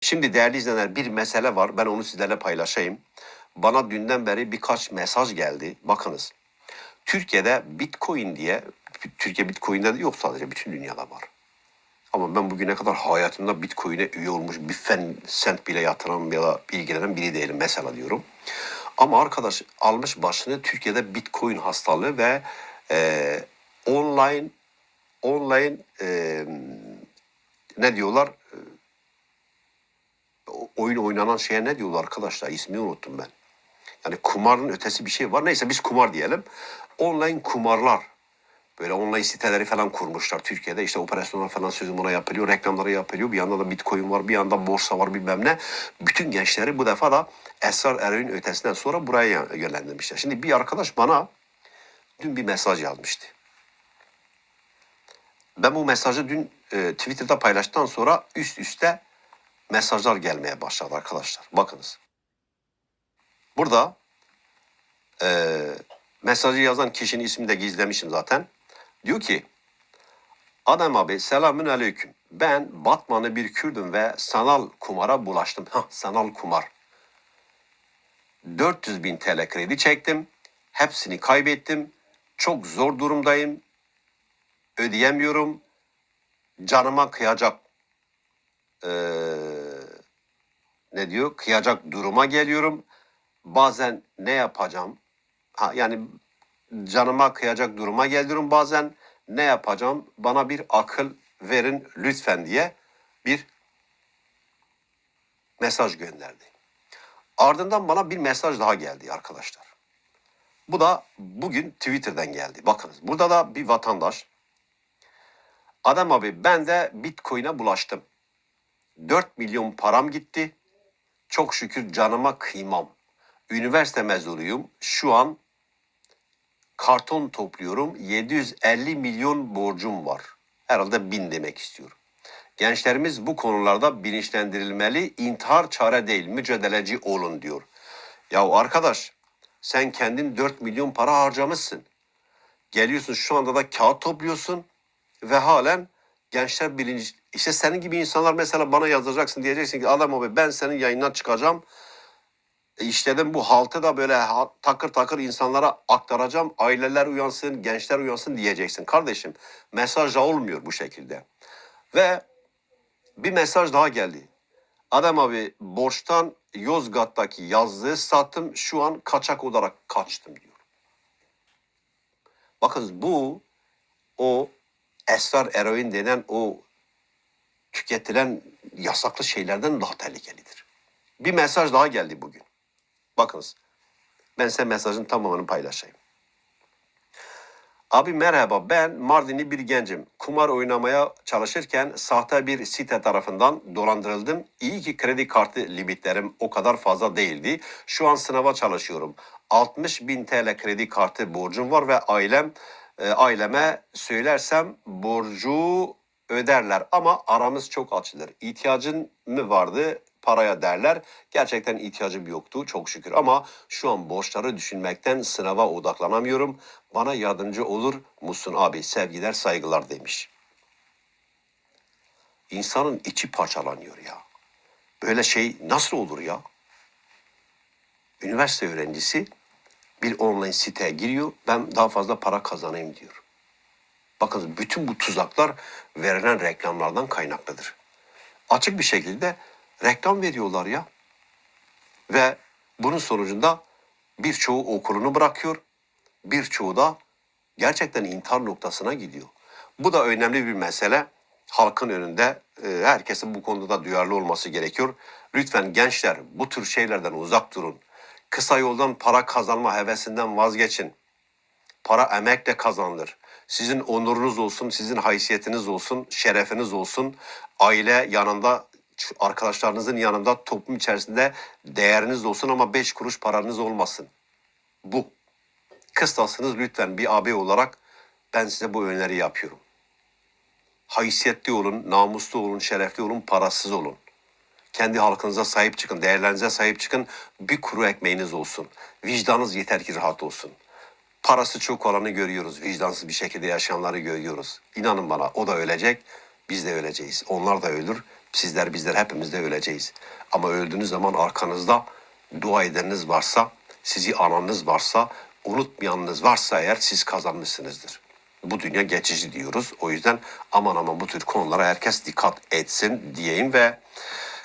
Şimdi değerli izleyenler bir mesele var. Ben onu sizlerle paylaşayım. Bana dünden beri birkaç mesaj geldi. Bakınız. Türkiye'de Bitcoin diye, Türkiye Bitcoin'de de yok sadece bütün dünyada var. Ama ben bugüne kadar hayatımda Bitcoin'e üye olmuş bir fen, sent bile yatıran ya da ilgilenen biri değilim mesela diyorum. Ama arkadaş almış başını Türkiye'de Bitcoin hastalığı ve e, online online e, ne diyorlar oyun oynanan şeye ne diyorlar arkadaşlar ismini unuttum ben. Yani kumarın ötesi bir şey var. Neyse biz kumar diyelim. Online kumarlar. Böyle online siteleri falan kurmuşlar Türkiye'de. İşte operasyonlar falan sözüm ona yapılıyor. Reklamları yapılıyor. Bir yanda da bitcoin var. Bir yanda borsa var bilmem ne. Bütün gençleri bu defa da esrar eroin ötesinden sonra buraya yönlendirmişler. Şimdi bir arkadaş bana dün bir mesaj yazmıştı. Ben bu mesajı dün e, Twitter'da paylaştıktan sonra üst üste mesajlar gelmeye başladı arkadaşlar. Bakınız. Burada e, mesajı yazan kişinin ismini de gizlemişim zaten. Diyor ki Adem abi selamün aleyküm. Ben Batmanlı bir Kürdüm ve sanal kumara bulaştım. Hah sanal kumar. 400 bin TL kredi çektim. Hepsini kaybettim. Çok zor durumdayım. Ödeyemiyorum. Canıma kıyacak eee, ne diyor? Kıyacak duruma geliyorum. Bazen ne yapacağım? Ha, yani canıma kıyacak duruma geliyorum bazen. Ne yapacağım? Bana bir akıl verin lütfen diye bir mesaj gönderdi. Ardından bana bir mesaj daha geldi arkadaşlar. Bu da bugün Twitter'dan geldi. Bakınız burada da bir vatandaş. Adam abi ben de Bitcoin'e bulaştım. 4 milyon param gitti. Çok şükür canıma kıymam. Üniversite mezunuyum. Şu an karton topluyorum. 750 milyon borcum var. Herhalde bin demek istiyorum. Gençlerimiz bu konularda bilinçlendirilmeli. İntihar çare değil, mücadeleci olun diyor. Ya arkadaş sen kendin 4 milyon para harcamışsın. Geliyorsun şu anda da kağıt topluyorsun ve halen gençler bilinç... İşte senin gibi insanlar mesela bana yazacaksın diyeceksin ki adam abi ben senin yayından çıkacağım. E işledim bu haltı da böyle takır takır insanlara aktaracağım. Aileler uyansın, gençler uyansın diyeceksin. Kardeşim mesaj olmuyor bu şekilde. Ve bir mesaj daha geldi. Adam abi borçtan Yozgat'taki yazlığı sattım. Şu an kaçak olarak kaçtım diyor. Bakın bu o esrar eroin denen o tüketilen yasaklı şeylerden daha tehlikelidir. Bir mesaj daha geldi bugün. Bakınız. Ben size mesajın tamamını paylaşayım. Abi merhaba ben Mardinli bir gencim. Kumar oynamaya çalışırken sahte bir site tarafından dolandırıldım. İyi ki kredi kartı limitlerim o kadar fazla değildi. Şu an sınava çalışıyorum. 60 bin TL kredi kartı borcum var ve ailem e, aileme söylersem borcu öderler ama aramız çok açılır. İhtiyacın mı vardı paraya derler. Gerçekten ihtiyacım yoktu çok şükür ama şu an borçları düşünmekten sınava odaklanamıyorum. Bana yardımcı olur musun abi? Sevgiler saygılar demiş. İnsanın içi parçalanıyor ya. Böyle şey nasıl olur ya? Üniversite öğrencisi bir online siteye giriyor. Ben daha fazla para kazanayım diyor. Bakın bütün bu tuzaklar verilen reklamlardan kaynaklıdır. Açık bir şekilde reklam veriyorlar ya. Ve bunun sonucunda birçoğu okulunu bırakıyor. Birçoğu da gerçekten intihar noktasına gidiyor. Bu da önemli bir mesele. Halkın önünde e, herkesin bu konuda da duyarlı olması gerekiyor. Lütfen gençler bu tür şeylerden uzak durun. Kısa yoldan para kazanma hevesinden vazgeçin. Para emekle kazanılır. Sizin onurunuz olsun, sizin haysiyetiniz olsun, şerefiniz olsun. Aile yanında, arkadaşlarınızın yanında, toplum içerisinde değeriniz olsun ama beş kuruş paranız olmasın. Bu kıstasınız lütfen bir abi olarak ben size bu öneri yapıyorum. Haysiyetli olun, namuslu olun, şerefli olun, parasız olun. Kendi halkınıza sahip çıkın, değerlerinize sahip çıkın. Bir kuru ekmeğiniz olsun. Vicdanınız yeter ki rahat olsun. Parası çok olanı görüyoruz. Vicdansız bir şekilde yaşayanları görüyoruz. İnanın bana o da ölecek. Biz de öleceğiz. Onlar da ölür. Sizler bizler hepimiz de öleceğiz. Ama öldüğünüz zaman arkanızda dua edeniniz varsa, sizi ananız varsa, unutmayanınız varsa eğer siz kazanmışsınızdır. Bu dünya geçici diyoruz. O yüzden aman aman bu tür konulara herkes dikkat etsin diyeyim ve